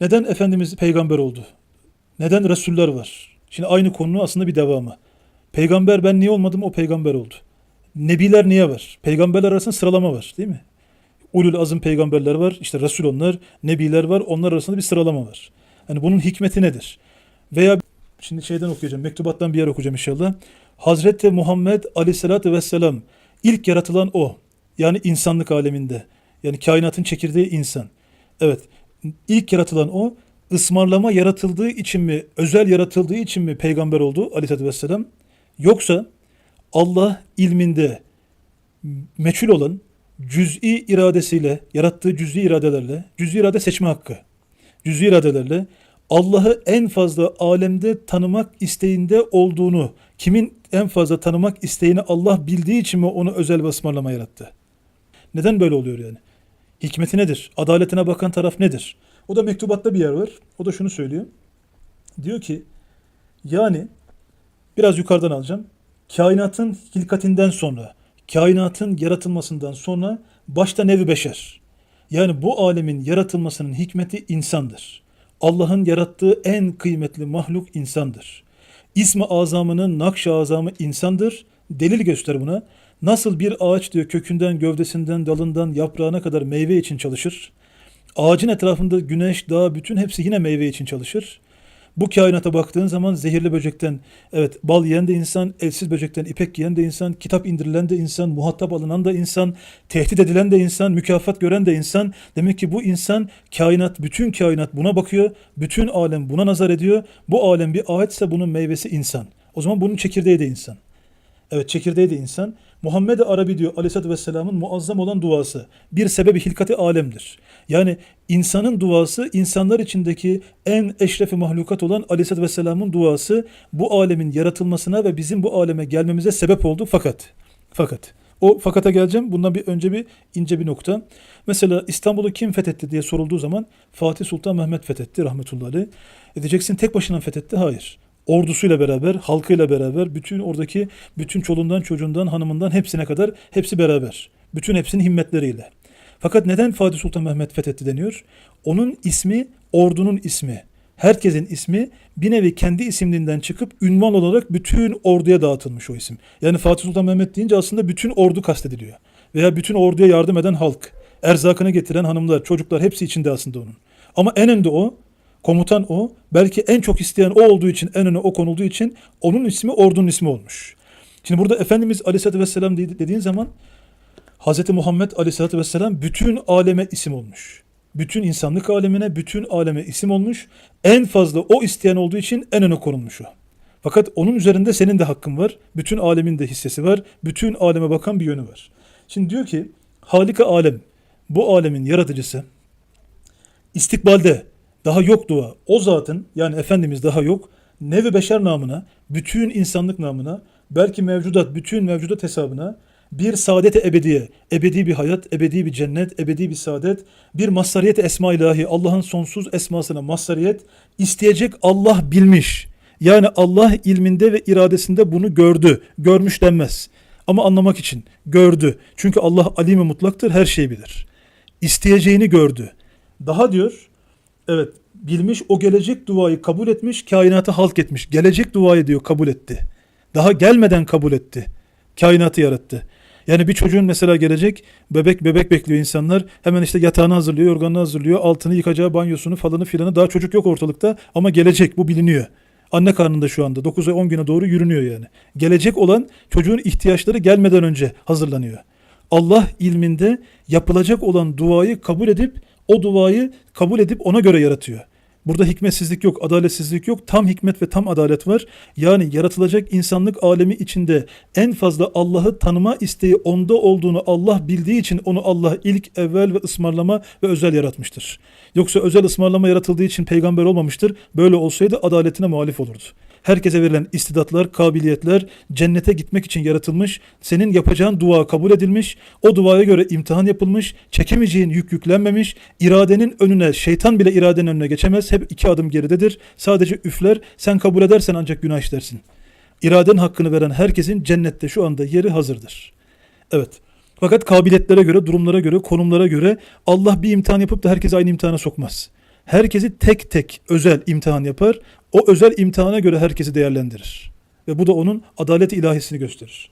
Neden Efendimiz peygamber oldu? Neden Resuller var? Şimdi aynı konunun aslında bir devamı. Peygamber ben niye olmadım o peygamber oldu. Nebiler niye var? Peygamberler arasında sıralama var değil mi? Ulul azım peygamberler var. işte Resul onlar. Nebiler var. Onlar arasında bir sıralama var. Yani bunun hikmeti nedir? Veya şimdi şeyden okuyacağım. Mektubattan bir yer okuyacağım inşallah. Hazreti Muhammed aleyhissalatü vesselam ilk yaratılan o. Yani insanlık aleminde. Yani kainatın çekirdeği insan. Evet. İlk yaratılan o. Ismarlama yaratıldığı için mi, özel yaratıldığı için mi peygamber oldu aleyhissalatü vesselam? Yoksa Allah ilminde meçhul olan cüz'i iradesiyle, yarattığı cüz'i iradelerle, cüz'i irade seçme hakkı, cüz'i iradelerle Allah'ı en fazla alemde tanımak isteğinde olduğunu, kimin en fazla tanımak isteğini Allah bildiği için mi onu özel bir ısmarlama yarattı? Neden böyle oluyor yani? Hikmeti nedir? Adaletine bakan taraf nedir? O da mektubatta bir yer var. O da şunu söylüyor. Diyor ki yani biraz yukarıdan alacağım. Kainatın hilkatinden sonra, kainatın yaratılmasından sonra başta nevi beşer. Yani bu alemin yaratılmasının hikmeti insandır. Allah'ın yarattığı en kıymetli mahluk insandır. İsmi azamının nakş azamı insandır. Delil göster buna. Nasıl bir ağaç diyor kökünden, gövdesinden, dalından, yaprağına kadar meyve için çalışır. Ağacın etrafında güneş, dağ, bütün hepsi yine meyve için çalışır. Bu kainata baktığın zaman zehirli böcekten, evet bal yiyen de insan, elsiz böcekten ipek giyen de insan, kitap indirilen de insan, muhatap alınan da insan, tehdit edilen de insan, mükafat gören de insan. Demek ki bu insan, kainat, bütün kainat buna bakıyor, bütün alem buna nazar ediyor. Bu alem bir ağaçsa bunun meyvesi insan. O zaman bunun çekirdeği de insan. Evet çekirdeği de insan. Muhammed Arabi diyor Aleyhisselatü Vesselam'ın muazzam olan duası bir sebebi hilkati alemdir. Yani insanın duası insanlar içindeki en eşrefi mahlukat olan Aleyhisselatü Vesselam'ın duası bu alemin yaratılmasına ve bizim bu aleme gelmemize sebep oldu fakat fakat o fakata geleceğim. Bundan bir önce bir ince bir nokta. Mesela İstanbul'u kim fethetti diye sorulduğu zaman Fatih Sultan Mehmet fethetti rahmetullahi. E diyeceksin tek başına fethetti. Hayır ordusuyla beraber, halkıyla beraber, bütün oradaki bütün çolundan, çocuğundan, hanımından hepsine kadar hepsi beraber. Bütün hepsinin himmetleriyle. Fakat neden Fatih Sultan Mehmet fethetti deniyor? Onun ismi ordunun ismi. Herkesin ismi bir nevi kendi isimliğinden çıkıp ünvan olarak bütün orduya dağıtılmış o isim. Yani Fatih Sultan Mehmet deyince aslında bütün ordu kastediliyor. Veya bütün orduya yardım eden halk. Erzakını getiren hanımlar, çocuklar hepsi içinde aslında onun. Ama en önde o, Komutan o. Belki en çok isteyen o olduğu için, en öne o konulduğu için onun ismi ordunun ismi olmuş. Şimdi burada Efendimiz Aleyhisselatü Vesselam dediğin zaman Hz. Muhammed Aleyhisselatü Vesselam bütün aleme isim olmuş. Bütün insanlık alemine, bütün aleme isim olmuş. En fazla o isteyen olduğu için en öne konulmuş o. Fakat onun üzerinde senin de hakkın var. Bütün alemin de hissesi var. Bütün aleme bakan bir yönü var. Şimdi diyor ki Halika alem, bu alemin yaratıcısı istikbalde daha yok dua. O zatın yani Efendimiz daha yok. Nevi beşer namına, bütün insanlık namına, belki mevcudat, bütün mevcudat hesabına bir saadete ebediye, ebedi bir hayat, ebedi bir cennet, ebedi bir saadet, bir mazhariyet esma ilahi, Allah'ın sonsuz esmasına mazhariyet isteyecek Allah bilmiş. Yani Allah ilminde ve iradesinde bunu gördü. Görmüş denmez. Ama anlamak için gördü. Çünkü Allah alim mutlaktır, her şeyi bilir. İsteyeceğini gördü. Daha diyor, Evet bilmiş o gelecek duayı kabul etmiş kainatı halk etmiş. Gelecek duayı diyor kabul etti. Daha gelmeden kabul etti. Kainatı yarattı. Yani bir çocuğun mesela gelecek bebek bebek bekliyor insanlar. Hemen işte yatağını hazırlıyor, yorganını hazırlıyor, altını yıkacağı banyosunu falanı filanı. Daha çocuk yok ortalıkta ama gelecek bu biliniyor. Anne karnında şu anda 9 ay 10 güne doğru yürünüyor yani. Gelecek olan çocuğun ihtiyaçları gelmeden önce hazırlanıyor. Allah ilminde yapılacak olan duayı kabul edip o duayı kabul edip ona göre yaratıyor. Burada hikmetsizlik yok, adaletsizlik yok. Tam hikmet ve tam adalet var. Yani yaratılacak insanlık alemi içinde en fazla Allah'ı tanıma isteği onda olduğunu Allah bildiği için onu Allah ilk, evvel ve ısmarlama ve özel yaratmıştır. Yoksa özel ısmarlama yaratıldığı için peygamber olmamıştır. Böyle olsaydı adaletine muhalif olurdu. Herkese verilen istidatlar, kabiliyetler cennete gitmek için yaratılmış. Senin yapacağın dua kabul edilmiş. O duaya göre imtihan yapılmış. Çekemeyeceğin yük yüklenmemiş. İradenin önüne, şeytan bile iradenin önüne geçemez. Hep iki adım geridedir. Sadece üfler. Sen kabul edersen ancak günah işlersin. İradenin hakkını veren herkesin cennette şu anda yeri hazırdır. Evet. Fakat kabiliyetlere göre, durumlara göre, konumlara göre Allah bir imtihan yapıp da herkes aynı imtihana sokmaz. herkesi tek tek özel imtihan yapar. O özel imtihana göre herkesi değerlendirir. Ve bu da onun adalet ilahisini gösterir.